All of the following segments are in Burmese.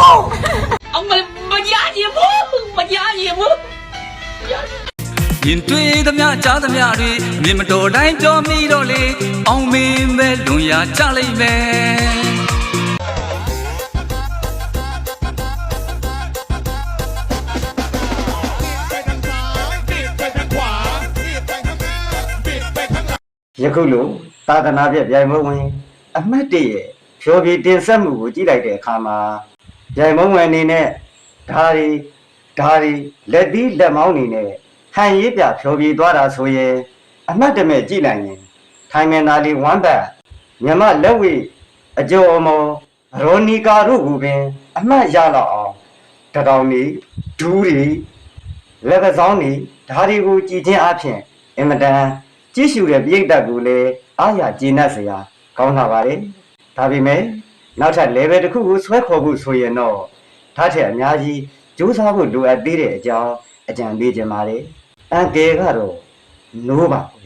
အောင်မမရရင်ဘူးမရရင်ဘူးရင်တွေးသမျှကြားသမျှတွေအမြင်မတော်တိုင်းပြောမိတော့လေအောင်မင်းပဲလွန်ရာကြလိမ့်မယ်ယခုလိုသာသနာပြပြိုင်မုံဝင်အမတ်တရဲ့ဖြောပြတင်ဆက်မှုကိုကြည့်လိုက်တဲ့အခါမှာ ပြိုင်မုံဝင်အနေနဲ့ဓာရီဓာရီလက်သီးလက်မောင်းအနေနဲ့ဟန်ရေးပြဖြောပြသွားတာဆိုရင်အမတ်တမဲ့ကြည့်လိုက်ရင်ထိုင်မင်သားလေးဝမ်းပတ်မြမလက်ဝိအကျော်အမောရောနီကာတို့ကိုပင် အမတ်ရတော့အောင်တကောင်နေဒူးတွေလက်ပစောင်းနေဓာရီကိုကြည်ချင်းအဖြစ်အင်မတန်ကြည့်ရှုတဲ့ပြိတ္တကိုလည်းအားရကျေနပ်စရာကောင်းလာပါတယ်ဒါပေမဲ့ နောက်ထပ် level တစ်ခုကိုဆွဲခေါ်ဖို့ဆိုရင်တော့ဒါထက်အများကြီးကြိုးစားဖို့လိုအပ်သေးတဲ့အကြောင်းအကြံပေးခြင်းပါတယ်အန်ကယ်ကတော့နိုးပါဘူ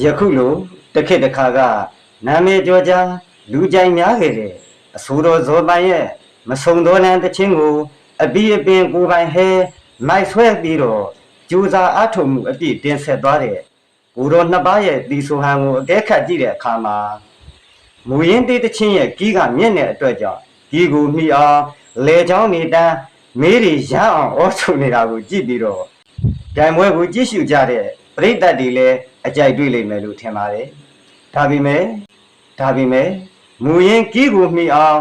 းယခုလိုတစ်ခေတ်တစ်ခါကနာမည်ကျော်ကြားလူကြိုင်များခဲ့တဲ့အဆိုတော်ဇော်ပိုင်ရဲ့ မဆုံတော်လန်တခြင်းကိုအပြီးအပင်ကိုယ်ပိုင်ဟဲမိုက်ဆွဲပြီးတော့ကြိုးစားအထုံမှုအပြည့်တင်ဆက်သွားတဲ့ကိုတော်နှစ်ပါးရဲ့ဒီဆိုဟန်ကိုအကဲခတ်ကြည့်တဲ့အခါမှာမူရင်းတေးတခြင်းရဲ့ကြီးကမြင့်တဲ့အတွက်ကြောင့်ဒီကိုမိအောင်လေချောင်းနေတန်းမေးတွေရမ်းအောင်အောချုံနေတာကိုကြည့်ပြီးတော့ပြိုင်ပွဲကိုကြည့်ရှုကြတဲ့ပရိသတ်တွေလည်းအကြိုက်တွေ့လိမ့်မယ်လို့ထင်ပါတယ်။ဒါပေမဲ့ဒါပေမဲ့မူရင်းကြီးကိုမှီအောင်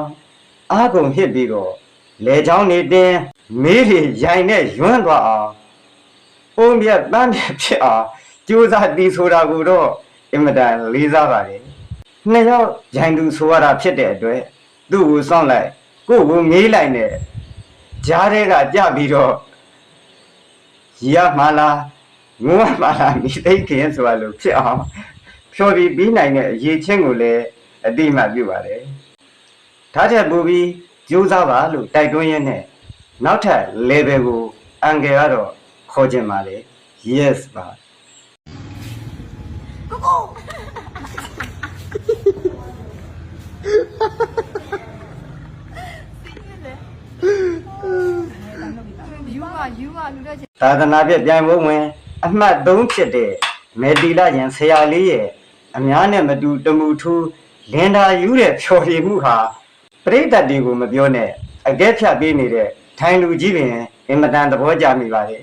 အားကုန်ဟစ်ပြီးတော့လေချောင်းနေတင်းမေးတွေရိုင်နဲ့ယွန်းသွားအောင်ပုံပြတ်ပန်းပြတ်ဖြစ်အောင်ကြိုးစားတီးဆိုတာကိုတော့အင်မတန်လေးစားပါတယ်။နှစ်ယောက်ရိုင်သူဆိုရတာဖြစ်တဲ့အတွက်သူ့ကိုစောင့်လိုက်ကိုယ့်ကိုမေးလိုက်နဲ့ကြားထဲကကြပြီးတော့ရမှာလားငုံမှာလားမိသိခင်ဆိုတာလို့ဖြစ်အောင်ဖြော်ပြီးပြီးနိုင်တဲ့အရေးချင်းကိုလည်းအတိအမှတ်ပြုပါတယ်။ ဒါထက်ပိုပြီးကြိုးစားပါလို့တိုက်တွန်းရင်းနဲ့နောက်ထပ် level ကိုအန်ကယ်ကတော့ခေါ်ခြင်းပါလေ yes ပါယူကယူကလူတဲ့ချင်းသာသနာပြပြိုင်ပွဲဝင် အမှတ်3ဖြစ်တဲ့မေတီလာရင်ဆရာလေးရဲ့အများနဲ့မတူတမှုထူးလင်တာယူတဲ့ဖြော်ရည်မှုဟာ ပရိသတ်တွေကိုမပြောနဲ့အကဲဖြတ်ပေးနေတဲ့ထိုင်လူကြီးပင်အင်မတန်သဘောကျမိပါလေ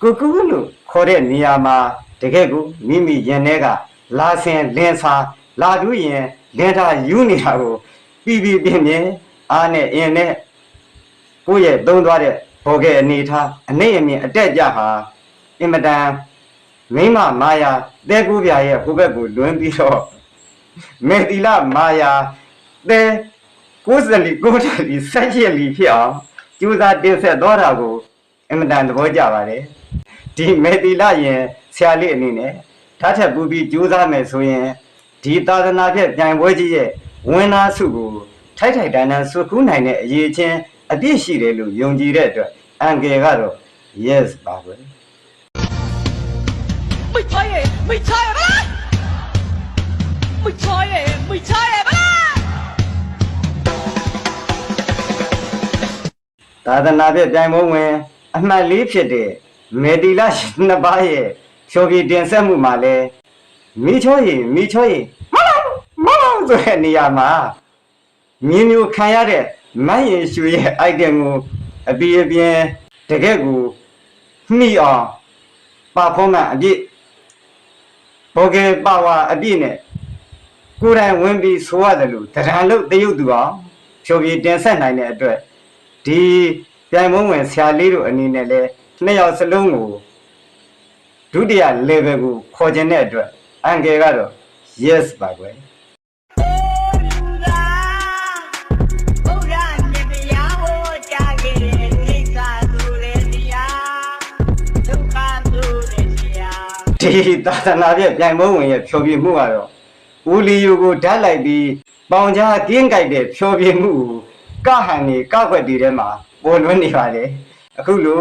ကိုကူလို့ခေါ်တဲ့နေရာမှာတကယ်ကိုမိမိရင်ထဲကလာဆင်လင်းစာလာတူးရင်လင်တာယူနေတာကိုပြီးပြီးပြင်းပြင်းအားနဲ့အင်းနဲ့ကိုယ့်ရဲ့သုံးသွားတဲ့ဘော်ကဲအနေထားအနေအမြင်အတက်ကြဟာအင်မတန်မိမမာယာတဲကူပြရဲ့ဟိုဘက်ကိုလွှမ်းပြီးတော့မေတီလာမာယာတဲ 94 94 78လီဖြစ်အောင်ကြိုးစားတင်ဆက်တော့တာကိုအင်မတန်သဘောကျပါတယ်ဒီမေတီလာရင်ဆရာလေးအနေနဲ့ထားချက်ပူပြီးကြိုးစားမယ်ဆိုရင်ဒီသာသနာဖြင့်ပြိုင်ပွဲကြီးရဲ့ဝင်သားစုကိုထိုက်ထိုက်တန်တန်ဆွကူးနိုင်တဲ့အရေးချင်းအပြည့်ရှိတယ်လို့ယုံကြည်တဲ့အတွက်အန်ကယ်ကတော့ yes ပါပဲမိတ်ချရဲမိတ်ချရဲမိတ်ချရဲမိတ်ချရဲ သာသနာပြပြိုင်ပွဲဝင် အမှတ်လေးဖြစ်တဲ့မေတီလာနှစ်ပါးရဲ့ဖြောပြတင်ဆက်မှုမှာလဲမိချောရင်မိချောရင်မောင်မောင်ဆိုတဲ့နေရာမှာမြင်းမျိုးခံရတဲ့မတ်ရင်ရှူရဲ့ item ကိုအပြည့်အပြင်းတကယ့်ကိုမှီအောင်ပါဖောမန်အပြည့်ဘောကေပါဝါအပြည့်နဲ့ကိုယ်တိုင်ဝင်ပြီးဆိုရတယ်လို့တရံလို့တရုတ်သူအောင်ဖြောပြတင်ဆက်နိုင်တဲ့အတွက် ဒီပြိုင်မုံဝင်ဆရာလေးတို့အနေနဲ့လဲနှစ်ယောက်စလုံးကိုဒုတိယ level ကိုခေါ်ခြင်းတဲ့အတွက်အန်ကယ်ကတော့ yes ပါကွယ်ဘုရားမြတ်တရားဟောကြားခဲ့တဲ့နိစ္စသူရဲ့တရားဒုက္ခသူရဲ့တရားဒီသာသနာပြပြိုင်မုံဝင်ရဲ့ဖြောပြမှုကတော့ဦးလီယိုကိုဓာတ်လိုက်ပြီးပေါင်ကြားကင်းကြိုက်တဲ့ဖြောပြမှုကို ကဟန်နေကကွက်တီထဲမှာပေါ်လွင်နေပါလေအခုလို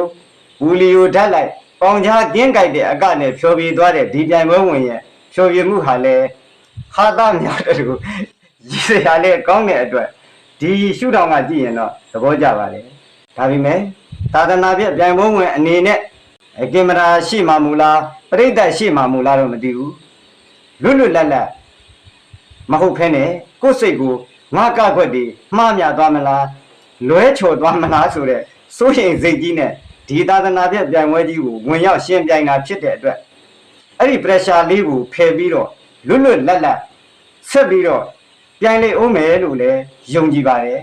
ဘူလီယိုဓာတ်လိုက်ပေါင်ချာကင်းကြိုက်တဲ့အကနဲ့ဖြောပြသွားတဲ့ဒီပြိုင်ပွဲဝင်ရဲ့ဖြောပြမှုဟာလဲဟာသားများတဲ့လူရည်စရာလဲကောင်းတဲ့အတွက်ဒီရှုထောင့်ကကြည့်ရင်တော့သဘောကျပါလေဒါပေမဲ့သာသနာ့ပြပြိုင်ပွဲဝင်အနေနဲ့အကင်မရာရှိမှမူလားပြိတ္တရှိမှမူလားတော့မသိဘူးလွတ်လွတ်လပ်လပ်မဟုတ်ဖ ೇನೆ ကိုယ့်စိတ်ကို ငါကကွက်ဒီမှားမြသွားမလားလွဲချော်သွားမလားဆိုတဲ့စိုးရိမ်စိတ်ကြီးနဲ့ဒီသာသနာ့ပြပြိုင်ပွဲကြီးကိုဝင်ရောက်ရှင်ပြိုင်တာဖြစ်တဲ့အတွက်အဲ့ဒီ pressure လေးကိုဖယ်ပြီးတော့လွတ်လွတ်လပ်လပ်ဆက်ပြီးတော့ပြိုင်လေအောင်မယ်လို့လည်းယုံကြည်ပါတယ်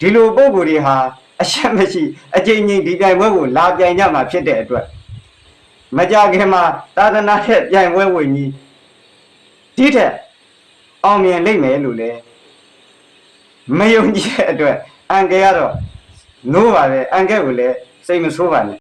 ဒီလိုပုံကိုယ်တွေဟာအရှက်မရှိအကျဉ်းချင်းဒီပြိုင်ပွဲကိုလာပြိုင်ကြမှာဖြစ်တဲ့အတွက်မကြခင်မှာသာသနာ့ရဲ့ပြိုင်ပွဲဝင်ကြီးဒီထက်အောင်မြင်လိမ့်မယ်လို့လည်း မယုံကြည်တဲ့အတွက်အန်ကယ်ကတော့နိုးပါပဲအန်ကယ်ကိုလည်းစိတ်မဆိုးပါနဲ့